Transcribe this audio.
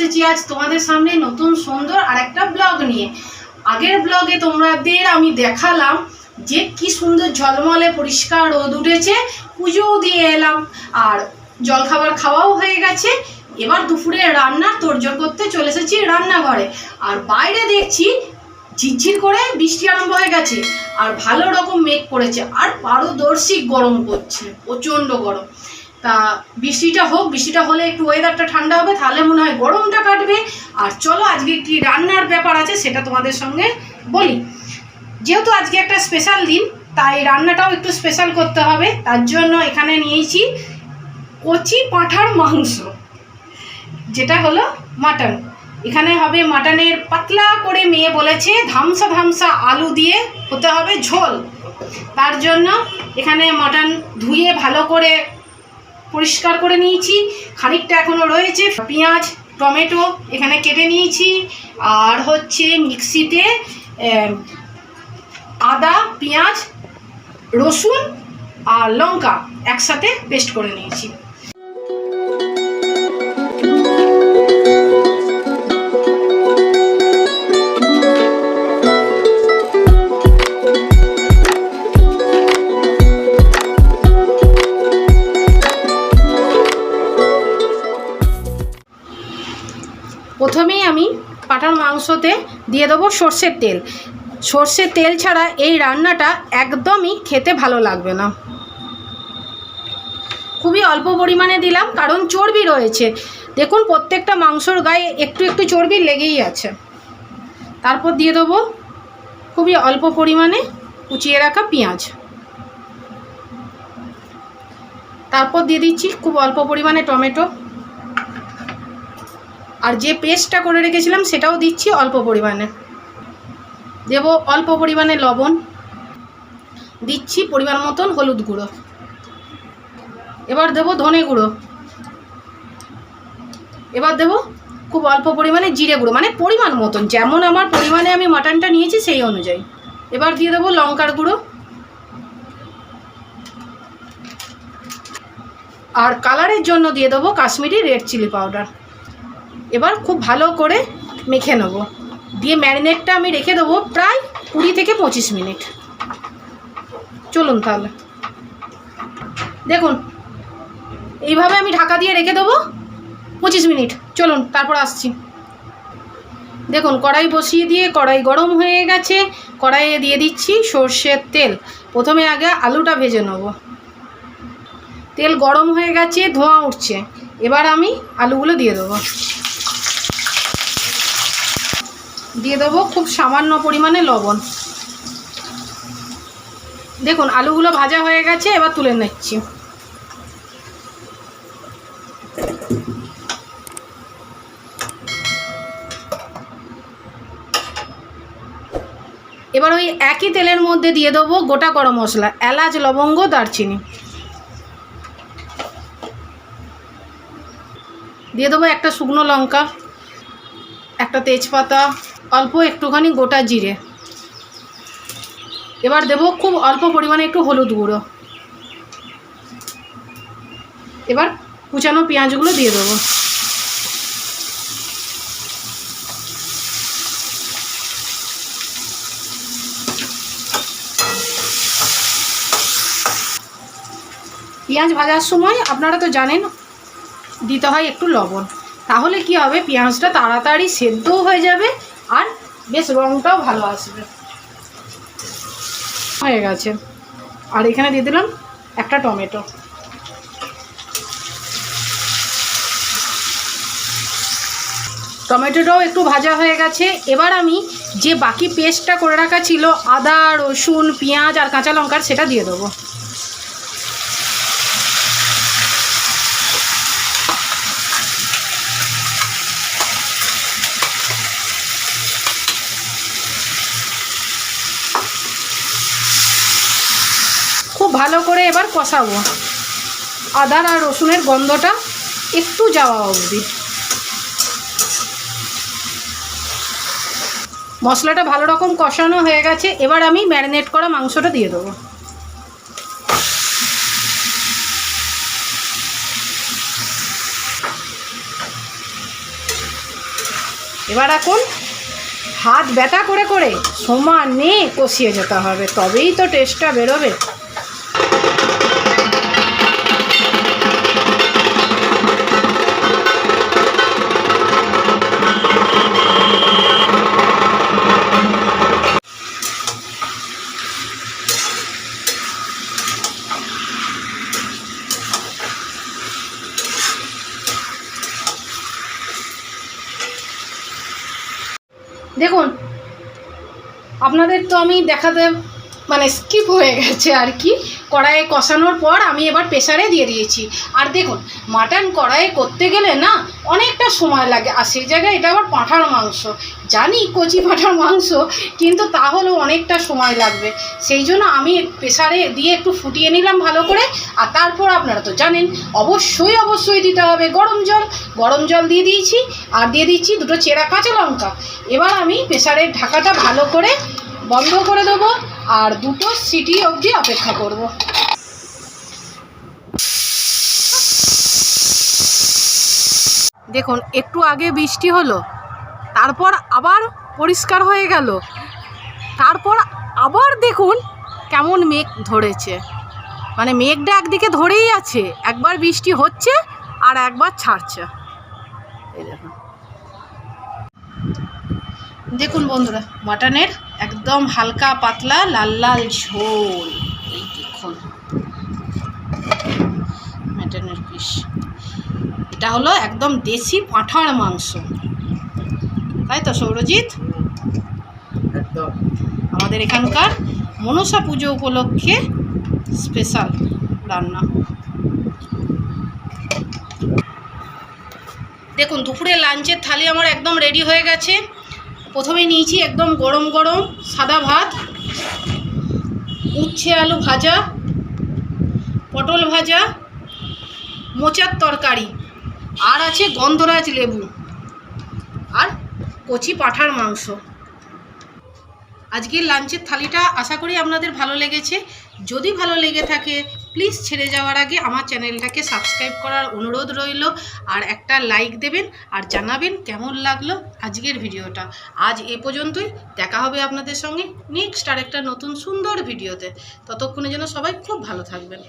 এসেছি আজ তোমাদের সামনে নতুন, সুন্দর আর একটা ব্লগ নিয়ে। আগের ব্লগে তোমাদের আমি দেখালাম যে কি সুন্দর ঝলমলে পরিষ্কার রোদ উঠেছে, পুজোও দিয়ে এলাম আর জলখাবার খাওয়াও হয়ে গেছে। এবার দুপুরে রান্নার তোড়জোড় করতে চলে এসেছি রান্নাঘরে। আর বাইরে দেখছি ঝিরঝির করে বৃষ্টি আরম্ভ হয়ে গেছে আর ভালো রকম মেঘ করেছে আর পারদর্শী গরম করছে প্রচণ্ড গরম। তা বৃষ্টিটা হোক, বৃষ্টিটা হলে একটু ওয়েদারটা ঠান্ডা হবে, তাহলে মনে হয় গরমটা কাটবে। আর চলো, আজকে কি রান্নার ব্যাপার আছে সেটা তোমাদের সঙ্গে বলি। যেহেতু আজকে একটা স্পেশাল দিন, তাই রান্নাটাও একটু স্পেশাল করতে হবে। তার জন্য এখানে নিয়েছি কচি পাঁঠার মাংস, যেটা হলো মাটন। এখানে হবে মাটনের পাতলা করে মেয়ে বলেছে, ধামসা ধামসা আলু দিয়ে হতে হবে ঝোল। তার জন্য এখানে মাটন ধুয়ে ভালো করে পরিষ্কার করে নিয়েছি। খানিকটা এখনও রয়েছে। পেঁয়াজ, টমেটো এখানে কেটে নিয়েছি। আর হচ্ছে মিক্সিতে আদা, পেঁয়াজ, রসুন আর লঙ্কা একসাথে পেস্ট করে নিয়েছি। প্রথমেই আমি পাটার মাংসতে দিয়ে দেবো সর্ষের তেল। সর্ষের তেল ছাড়া এই রান্নাটা একদমই খেতে ভালো লাগবে না। খুবই অল্প পরিমাণে দিলাম, কারণ চর্বি রয়েছে। দেখুন, প্রত্যেকটা মাংসর গায়ে একটু একটু চর্বি লেগেই আছে। তারপর দিয়ে দেবো খুবই অল্প পরিমাণে কুচিয়ে রাখা পেঁয়াজ। তারপর দিয়ে দিচ্ছি খুব অল্প পরিমাণে টমেটো। আর যে পেস্টটা করে রেখেছিলাম সেটাও দিচ্ছি অল্প পরিমাণে। দেব অল্প পরিমাণে লবণ। দিচ্ছি পরিমাণ মতন হলুদ গুঁড়ো। এবার দেব ধনে গুঁড়ো। এবার দেব খুব অল্প পরিমাণে জিরে গুঁড়ো মানে পরিমাণ মতন। যেমন আমার পরিমাণে আমি মাটনটা নিয়েছি সেই অনুযায়ী। এবার দিয়ে দেবো লঙ্কার গুঁড়ো। আর কালারের জন্য দিয়ে দেবো কাশ্মীরি রেড চিলি পাউডার এবার খুব ভালো করে মেখে নেব। দিয়ে ম্যারিনেটটা আমি রেখে দেবো প্রায় কুড়ি থেকে পঁচিশ মিনিট। চলুন তাহলে। দেখুন, এইভাবে আমি ঢাকা দিয়ে রেখে দেবো পঁচিশ মিনিট। চলুন, তারপর আসছি। দেখুন, কড়াই বসিয়ে দিয়ে কড়াই গরম হয়ে গেছে। কড়াইয়ে দিয়ে দিচ্ছি সর্ষের তেল। প্রথমে আগে আলুটা ভেজে নেব। তেল গরম হয়ে গেছে, ধোঁয়া উঠছে। এবার আমি আলুগুলো দিয়ে দেবো। দিয়ে দেবো খুব সামান্য পরিমাণে লবণ। দেখুন, আলুগুলো ভাজা হয়ে গেছে, এবার তুলে নিচ্ছি। এবার ওই একই তেলের মধ্যে দিয়ে দেবো গোটা গরম মশলা, এলাচ, লবঙ্গ, দারচিনি। দিয়ে দেবো একটা শুকনো লঙ্কা, একটা তেজপাতা অল্প একটুখানি গোটা জিরে। এবার দেবো খুব অল্প পরিমাণে একটু হলুদ গুঁড়ো। এবার কুচানো পেঁয়াজগুলো দিয়ে দেবো। পেঁয়াজ ভাজার সময় আপনারা তো জানেন, দিতে হয় একটু লবণ। তাহলে কি হবে, পেঁয়াজটা তাড়াতাড়ি সেদ্ধও হয়ে যাবে আর বেশ রঙটাও ভালো আসবে। হয়ে গেছে। আর এখানে দিয়ে দিলাম একটা টমেটো। টমেটোটাও একটু ভাজা হয়ে গেছে। এবার আমি যে বাকি পেস্টটা করে রাখা ছিল, আদা, রসুন, পেঁয়াজ আর কাঁচা লঙ্কার সেটা দিয়ে দেবো খুব ভালো করে এবার কষাবো। আদার আর রসুনের গন্ধটা একটু যাওয়া অবধি। মশলাটা ভালো রকম কষানো হয়ে গেছে, এবার আমি ম্যারিনেট করা মাংসটা দিয়ে দেবো। এবার এখন হাত ব্যথা করে করে সমানে কষিয়ে যেতে হবে, তবেই তো টেস্টটা বেরোবে। দেখুন, আপনাদের তো আমি দেখাতে মানে স্কিপ হয়ে গেছে আর কি। কড়াইয়ে কষানোর পর আমি এবার প্রেশারে দিয়ে দিয়েছি। আর দেখুন মাটন কড়াইয়ে করতে গেলে না অনেকটা সময় লাগে। আর সেই জায়গায় এটা আবার পাঁঠার মাংস। জানি কচি পাঁঠার মাংস, কিন্তু তাহলেও অনেকটা সময় লাগবে। সেই জন্য আমি প্রেসারে দিয়ে একটু ফুটিয়ে নিলাম ভালো করে। আর তারপর আপনারা তো জানেন, অবশ্যই অবশ্যই দিতে হবে গরম জল। গরম জল দিয়ে দিয়েছি, আর দিয়ে দিচ্ছি দুটো চেরা কাঁচা লঙ্কা। এবার আমি প্রেশারের ঢাকাটা ভালো করে বন্ধ করে দেবো, আর দুটো সিটি অবধি অপেক্ষা করব। দেখুন, একটু আগে বৃষ্টি হলো, তারপর আবার পরিষ্কার হয়ে গেল। তারপর আবার দেখুন কেমন মেঘ ধরেছে। মানে মেঘটা একদিকে ধরেই আছে, একবার বৃষ্টি হচ্ছে আর একবার ছাড়ছে। দেখুন। বন্ধুরা, মাটনের একদম হালকা পাতলা লাল লাল ঝোল এই দেখুন মাটনের পিস এটা হলো একদম দেশি পাঁঠার মাংস। তাই তো সৌরজিৎ? একদম। আমাদের এখানকার মনসা পুজো উপলক্ষে স্পেশাল রান্না। দেখুন দুপুরে লাঞ্চের থালি আমার একদম রেডি হয়ে গেছে। প্রথমে নিয়েছি একদম গরম গরম সাদা ভাত উচ্ছে আলু ভাজা পটল ভাজা মোচার তরকারি। আর আছে গন্ধরাজ লেবু। আর কচি পাঁঠার মাংস। আজকের লাঞ্চের থালিটা আশা করি আপনাদের ভালো লেগেছে। যদি ভালো লেগে থাকে প্লিজ ছেড়ে যাওয়ার আগে আমার চ্যানেলটাকে সাবস্ক্রাইব করার অনুরোধ রইল আর একটা লাইক দেবেন আর জানাবেন কেমন লাগল আজকের ভিডিওটা। আজ এ পর্যন্তই, দেখা হবে আপনাদের সঙ্গে নেক্সট আর একটা নতুন সুন্দর ভিডিওতে। ততক্ষণে যেন সবাই খুব ভালো থাকবেন।